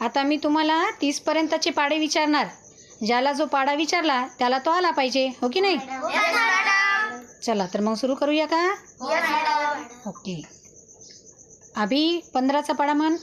आता मी तुम्हाला तीसपर्यंतचे पाडे विचारणार. ज्याला जो पाडा विचारला त्याला तो आला पाहिजे हो की नाही? चला तर मग सुरू करूया का? ओके. अभि पंधराचा पाडा म्हण.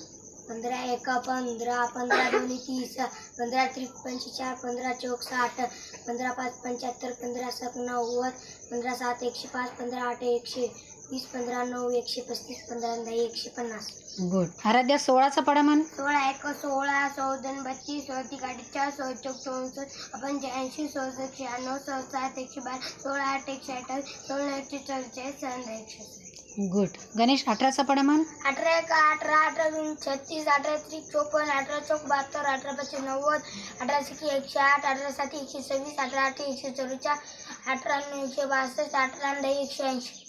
पंधरा एक पंधरा पंधरा दोन्ही तीस पंधरा त्रिक पंचेचाळ पंधरा चौक साठ पंधरा पाच पंच्याहत्तर पंधरा सात नव्वद पंधरा सात एकशे पाच पंधरा आठ एकशे वीस पंधरा नऊ एकशे पस्तीस पंधरा दहा एकशे पन्नास. गुड. आराध्या सोळाचा पाडा म्हण. सोळा एक सोळा चौदन बत्तीस अठ्ठेचाळीस सोळ चौक चौसष्ट पंच्याऐंशी चौसष्ट शहाण्णव चौसाठ एकशे बारा सोळा आठ एकशे अठ्ठावीस सोळा एकशे चौवेचाळीस सहा एकशे गुड. गणेश अठराचा पाडा म्हण. अठरा एक अठरा अठरा दोन छत्तीस अठरा त्रिक चोपन्न अठरा चौक बहात्तर अठरा पाचशे नव्वद अठरा सिक्की एकशे आठ अठरा साती एकशे सव्वीस अठरा आठ एकशे चव्वेचाळीस अठरा नऊ एकशे बासष्ट अठरा दहा एकशे ऐंशी.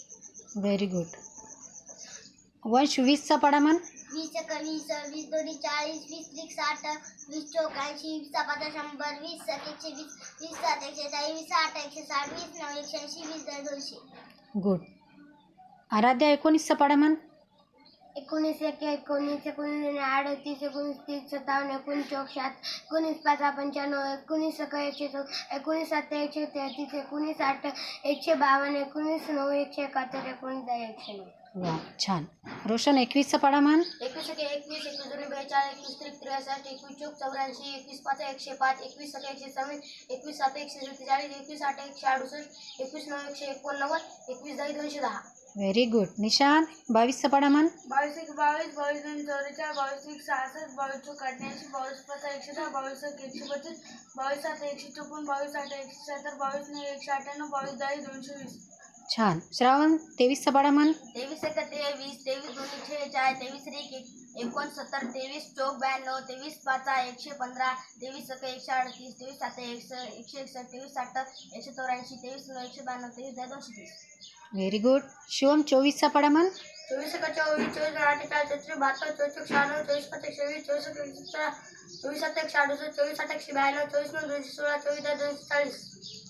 व्हेरी गुड वंश वीसचा पाडा म्हण वीस एक वीस वीस दोन्ही चाळीस वीस त्रिक साठ वीस चौक ऐंशी वीस पाच शंभर वीस सात एकशे वीस वीस सात एकशे चाळीस वीस आठ एकशे साठ वीस नऊ एकशे ऐंशी वीस दोनशे गुड आराध्या एकोणीसचा पाडा म्हण एकोणीस एक एकोणीस एकोणीस अडतीस एकोणीस तीस सत्तावन्न एकोणीस चौक सात एकोणीस पाच पंच्याण्णव एकोणीस सका एकशे चौ एकोणीस सात एकशे तेहतीस एकोणीस आठ एकशे बावन्न एकोणीस नऊ एकशे एकाहत्तर एकोणीस दहा एकशे नऊ. वा छान. रोशन एकवीसचा पाडा म्हण एकवीस एक एकवीस एकवीस दोन बेचाळीस एकवीस त्रिक त्रेसष्ट एकवीस चौक चौऱ्याऐंशी एकवीस पाच एकशे पाच एकवीस सका एकशे सव्वीस एकवीस सात एकशे सत्तेचाळीस एकवीस आठ एकशे अडुसष्ट एकवीस नऊ एकशे एकोणनव्वद एकवीस दहा दोनशे दहा. व्हेरी गुड निशान बावीसचा पाडा म्हण बावीस एक बावीस बावीस दोन चौवेचाळीस बावीस एक सहासष्ट बावीस चौक अठ्ठ्याऐंशी बावीस पाच एकशे दहा बावीस एक एकशे पस्तीस बावीस सात एकशे चोपन्न बावीस आठ एकशे सत्तर बावीस नऊ एकशे अठ्ठ्याण्णव बावीस दहा दोनशे वीस. छान. श्रावण तेवीसचा पाडा म्हण तेवीस एक तेवीस तेवीस दोन्ही छेचाळीस तेवीस एक एक एकोणसत्तर तेवीस चौक ब्याण्णव तेवीस पाच एकशे पंधरा तेवीस एक एकशे अडतीस तेवीस सात एकशे एकशे एकसष्ट तेवीस साठ एकशे चौऱ्याऐंशी तेवीस नऊ एकशे ब्याण्णव तेवीस दहा दोनशे तीस. व्हेरी गुड शिवम चोवीसचा पाडा म्हण चोवीस एक चोवीस चोवीस अठ्ठेचाळीस छत्तीस बहात्तर चोवीस शहाण्णव चोवीस पाच एकशे वीस चोवीस एक एकशे चोवीस सात एकशे अडुसष्ट चोवीस आठ एकशे ब्याण्णव चोवीस नऊ दोनशे सोळा चोवीस दहा दोनशे चाळीस.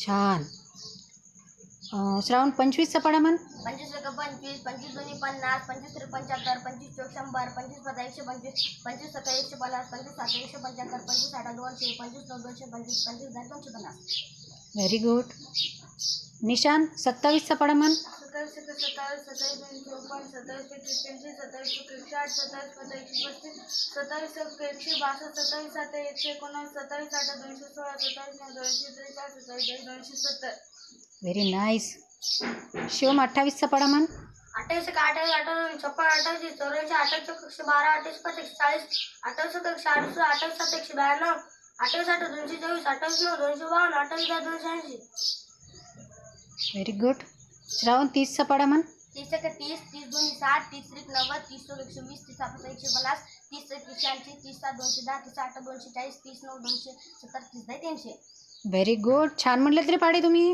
छान. अं, श्रावण पंचवीसचा पाडा म्हण पंचवीस एक पंचवीस पंचवीस दोन्ही पन्नास पंचवीस त्रिक पंच्याहत्तर पंचवीस चौक शंभर पंचवीस पाच एकशे पंचवीस पंचवीस सत्तर एकशे पन्नास पंचवीस सात एकशे पंच्याहत्तर पंचवीस आठ दोनशे पंचवीस नऊ दोनशे पंचवीस पंचवीस दहा दोनशे पन्नास व्हेरी गुड निशान सत्तावीसचा पाडा म्हण सत्तावीस एक सत्तावीस सत्तावीस दोन चौपन्न सत्तावीस एक एक्क्याऐंशी सत्तावीस एक एकशे आठ सत्तावीस पाच एकशे पस्तीस सत्तावीस एक एकशे बासष्ट सत्तावीस सात एकशे एकोणनव्वद सत्तावीस आठ दोनशे सोळा सत्तावीस नऊ दोनशे त्रेचाळीस सत्तावीस दोनशे सत्तर व्हेरी नाईस शिवम अठ्ठावीसचा पाडा म्हण. अठ्ठावीस एक अठ्ठावीस अठ्ठावीस छप्पन अठ्ठावीस चौऱ्याऐंशी अठ्ठावीस एक एकशे बारा अठ्ठावीस पाच एकशे चाळीस अठ्ठावीस एक एकशे अडुसष्ट अठ्ठावीस सात एकशे ब्याण्णव अठ्ठावीस आठ दोनशे चोवीस अठ्ठावीस नऊ दोनशे बावन्न अठ्ठावीस दहा दोनशे ऐंशी. व्हेरी गुड श्रावण तीसचा पाडा म्हण. तीस एक तीस तीस दोन्ही साठ तीस एक नव्वद तीस चौक एकशे वीस तीस सात एकशे पन्नास तीस एक एकशे ऐंशी तीस सात दोनशे दहा तीस आठ दोनशे चाळीस तीस नऊ दोनशे सत्तर तीस दहा तीनशे. व्हेरी गुड छान म्हटलं तरी पाडे तुम्ही.